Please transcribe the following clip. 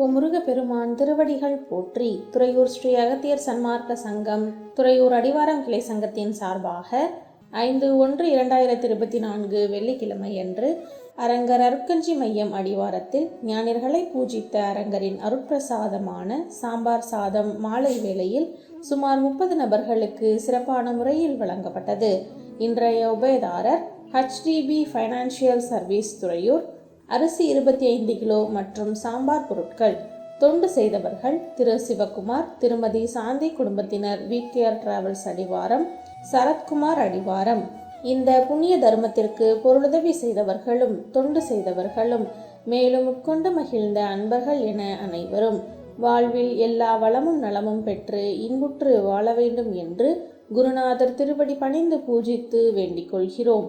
ஓ முருகப்பெருமான் திருவடிகள் போற்றி துறையூர் ஸ்ரீ அகத்தியர் சன்மார்க்க சங்கம் துறையூர் அடிவாரம் கிளை சங்கத்தின் சார்பாக ஐந்து ஒன்று இரண்டாயிரத்தி இருபத்தி நான்கு வெள்ளிக்கிழமை அன்று அரங்கர் அருட்கஞ்சி மையம் அடிவாரத்தில் ஞானிகளை பூஜித்த அரங்கரின் அருட்பிரசாதமான சாம்பார் சாதம் மாலை வேளையில் சுமார் முப்பது நபர்களுக்கு சிறப்பான முறையில் வழங்கப்பட்டது. இன்றைய உபயதாரர் ஹெச்டிபி ஃபைனான்சியல் சர்வீஸ் துறையூர் அரிசி இருபத்தி ஐந்து கிலோ மற்றும் சாம்பார் பொருட்கள். தொண்டு செய்தவர்கள் திரு. சிவகுமார் திருமதி சாந்தி குடும்பத்தினர் விகேஆர் டிராவல்ஸ் அடிவாரம் சரத்குமார் அடிவாரம். இந்த புண்ணிய தர்மத்திற்கு பொருளுதவி செய்தவர்களும் தொண்டு செய்தவர்களும் மேலும் உட்கொண்டு மகிழ்ந்த அன்பர்கள் என அனைவரும் வாழ்வில் எல்லா வளமும் நலமும் பெற்று இன்புற்று வாழ வேண்டும் என்று குருநாதர் திருவடி பணிந்து பூஜித்து வேண்டிக் கொள்கிறோம்.